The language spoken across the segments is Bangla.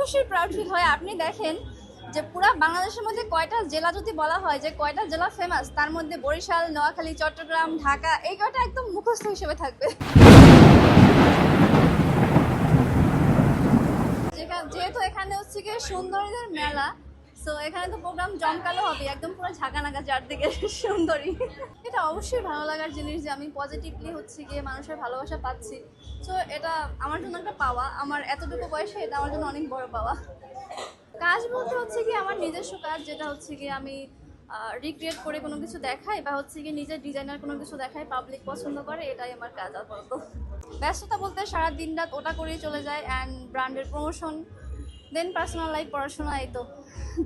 অবশ্যই প্রাউড ফিল হয়। আপনি দেখেন যে পুরা বাংলাদেশের মধ্যে কয়টা জেলা যদি বলা হয় যে কয়টা জেলা ফেমাস তার মধ্যে বরিশাল, নোয়াখালী, চট্টগ্রাম, ঢাকা, এই কয়টা একদম মুখস্থ হিসেবে থাকবে। যেহেতু এখানে হচ্ছে গিয়ে সুন্দরীদের মেলা সো এখানে তো প্রোগ্রাম জমকালো হবে, একদম পুরো ঝাঁকানাকা চারদিকে, সুন্দরী। এটা অবশ্যই ভালো লাগার জিনিস যে আমি পজিটিভলি হচ্ছে গিয়ে মানুষের ভালোবাসা পাচ্ছি। সো এটা আমার জন্য একটা পাওয়া, আমার এতটুকু বয়সে এটা আমার জন্য অনেক বড় পাওয়া। কাজ বলতে হচ্ছে কি আমার নিজস্ব কাজ, যেটা হচ্ছে কি আমি রিক্রিয়েট করে কোনো কিছু দেখাই বা হচ্ছে কি নিজের ডিজাইনার কোনো কিছু দেখাই পাবলিক পছন্দ করে, এটাই আমার কাজ আপাতত। ব্যস্ততা বলতে সারা দিন রাত ওটা করেই চলে যায় অ্যান্ড ব্র্যান্ডের প্রমোশন দেন পার্সোনাল লাইফ পড়াশোনা এই তো।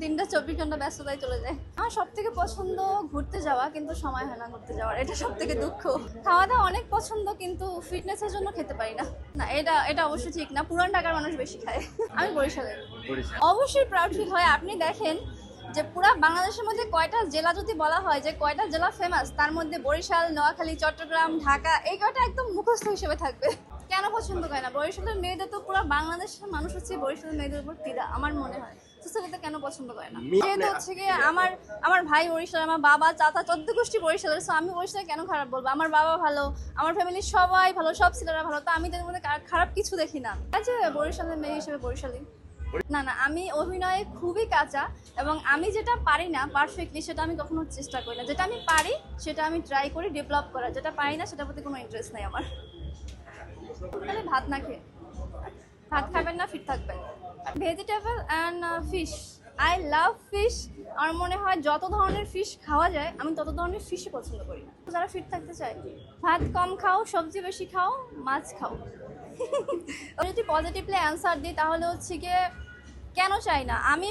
দিনটা চব্বিশ ঘণ্টা ব্যস্ততায় চলে যায়। আমার সব থেকে পছন্দ ঘুরতে যাওয়া কিন্তু সময় হয় না ঘুরতে যাওয়ার। এটা সব থেকে দুঃখ। খাওয়া দাওয়া অনেক পছন্দ কিন্তু ফিটনেসের জন্য খেতে পারি না। না এটা এটা অবশ্যই ঠিক না। পুরান ঢাকার মানুষ বেশি খায়। আমি বরিশালের অবশ্যই প্রাউড ফিল হয়। আপনি দেখেন যে পুরা বাংলাদেশের মধ্যে কয়টা জেলা যদি বলা হয় যে কয়টা জেলা ফেমাস তার মধ্যে বরিশাল নোয়াখালী চট্টগ্রাম ঢাকা এই কয়টা একদম মুখস্থ হিসেবে থাকবে। কেন পছন্দ করে না? বরিশালের মেয়েদের তো পুরো বাংলাদেশের মানুষ হচ্ছে বরিশালের মেয়েদের উপর ফিদা আমার মনে হয়। সোসাইটিতে কেন পছন্দ করে না? যেহেতু হচ্ছে কি আমার আমার ভাই বরিশাল আমার বাবা চাচা চোদ্দ গোষ্ঠী বরিশালের সো আমি বরিশালে কেন খারাপ বলব? আমার বাবা ভালো আমার ফ্যামিলির সবাই ভালো সব ছেলেরা ভালো তো আমি তাদের মধ্যে খারাপ কিছু দেখি না। আচ্ছা বরিশালের মেয়ে হিসেবে বরিশালী। না না আমি অভিনয়ে খুবই কাঁচা এবং আমি যেটা পারি না পারফেক্টলি সেটা আমি কখনো চেষ্টা করি না। যেটা আমি পারি সেটা আমি ট্রাই করি ডেভেলপ করার যেটা পারি না সেটার প্রতি কোনো ইন্টারেস্ট নেই আমার। ভাত না খেয়ে। ভাত খাবেন না ফিট থাকবেন। Vegetable and fish I love fish আমার মনে হয় যত ধরনের ফিশ খাওয়া যায়, আমি তত ধরনের ফিশই পছন্দ করি যারা ফিট থাকতে চায়, ভাত কম খাও, সবজি বেশি খাও, মাছ খাও। যদি পজিটিভলি অ্যান্সার দিই, তাহলে হচ্ছে গিয়ে কেন চাই না? আমি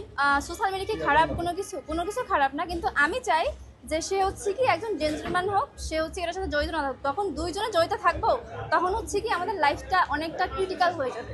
সোশ্যাল মিডিয়াকে খারাপ কোনো কিছু কোনো কিছু খারাপ না, কিন্তু আমি চাই যে সে হচ্ছে কি একজন জেন্টলম্যান হোক, সে হচ্ছে এটার সাথে জড়িত না তখন দুইজনে জড়িত থাকব, তখন হচ্ছে কি আমাদের লাইফটা অনেকটা ক্রিটিক্যাল হয়ে যাবে।